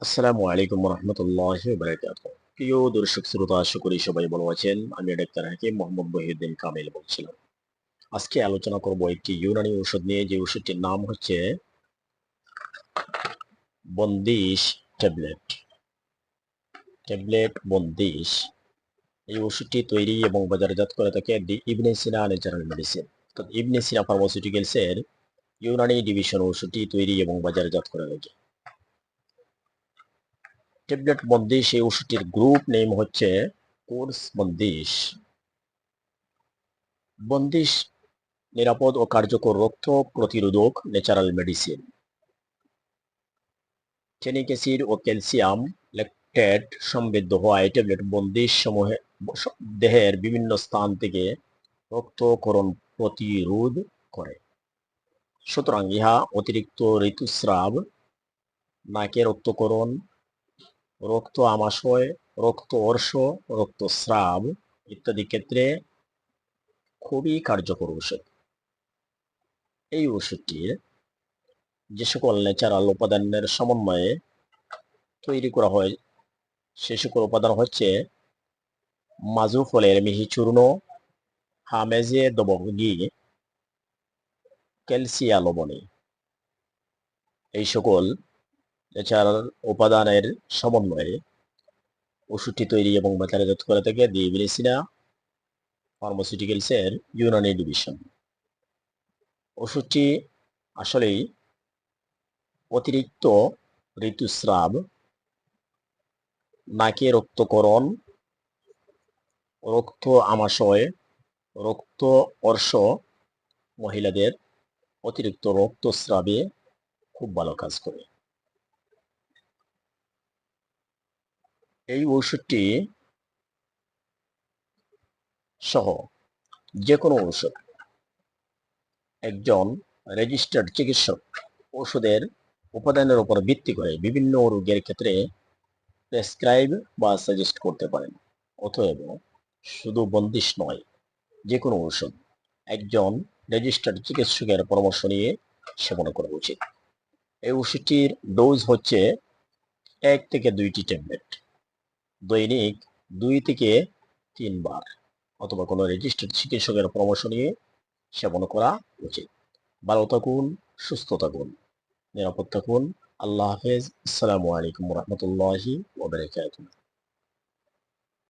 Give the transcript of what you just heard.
আসসালামু আলাইকুম রহমতুল্লাহ বারাকাত প্রিয় দর্শক শ্রোতা আশা করি সবাই ভালো আছেন। আমি ডাক্তার হাকিম মোহাম্মদ বহিউদ্দিন কামিল বলছিলাম। আজকে আলোচনা করব একটি ইউনানি ওষুধ নিয়ে। যে ওষুধটির নাম হচ্ছে বন্দিশ ট্যাবলেট। ট্যাবলেট, বন্দিশ। এই ওষুধটি তৈরি এবং বাজারজাত করে থাকে দি ইবনে সিনা ন্যাচারাল মেডিসিন। অর্থাৎ ইবনে সিনা ফার্মাসিউটিক্যালসের ইউনানি ডিভিশন ওষুধটি তৈরি এবং বাজারজাত করে থাকে ট্যাবলেট বন্দিশ এই ওষুধটির গ্রুপ নেম হচ্ছে কোর্স বন্দিশ বন্দিশ নিরাপদ ও কার্যকর রক্ত প্রতিরোধক ন্যাচারাল মেডিসিন ফেনিক অ্যাসিড ও ক্যালসিয়াম ল্যাকটেট সমৃদ্ধ হওয়া এই ট্যাবলেট বন্দিশ সমূহে দেহের বিভিন্ন স্থান থেকে রক্তকরণ প্রতিরোধ করে। সুতরাং ইহা অতিরিক্ত ঋতুস্রাব, নাকের রক্তকরণ রক্ত আমাশয়, রক্ত অর্শ রক্তস্রাব ইত্যাদি ক্ষেত্রে খুবই কার্যকর ওষুধ এই ওষুধটির যে সকল ন্যাচারাল উপাদানের সমন্বয়ে তৈরি করা হয়, সে সকল উপাদান হচ্ছে মাজু ফলের মিহি চূর্ণ, হামেজে দবগি ক্যালসিয়া লবণী। এই সকল ন্যাচারাল উপাদানের সমন্বয়ে ওষুধটি তৈরি এবং বাজারজাত করে থাকে দি বিনেসিনা ফার্মাসিউটিক্যালসের ইউনানি ডিভিশন ওষুধটি আসলেই অতিরিক্ত ঋতুস্রাব, নাকে রক্তকরণ, রক্ত আমাশয়, রক্ত অর্শ মহিলাদের অতিরিক্ত রক্তস্রাবে খুব ভালো কাজ করে। এই ঔষধটি সহ যে কোনো ঔষধ একজন রেজিস্টার্ড চিকিৎসক ওষুধের উপাদানের উপর ভিত্তি করে বিভিন্ন রোগের ক্ষেত্রে প্রেসক্রাইব বা সাজেস্ট করতে পারেন। অতএব শুধু বন্দিশ নয় যে কোনো ওষুধ একজন রেজিস্টার্ড চিকিৎসকের পরামর্শ নিয়ে সেবন করা উচিত। এই ওষুধটির ডোজ হচ্ছে এক থেকে দুইটি ট্যাবলেট দৈনিক দুই থেকে তিনবার অথবা কোনো রেজিস্টার্ড চিকিৎসকের পরামর্শ নিয়ে সেবন করা উচিত। ভালো থাকুন, সুস্থ থাকুন, নিরাপদ থাকুন। আল্লাহ হাফেজ। আসসালামু আলাইকুম রহমতুল্লাহি ওবরাকাতুহ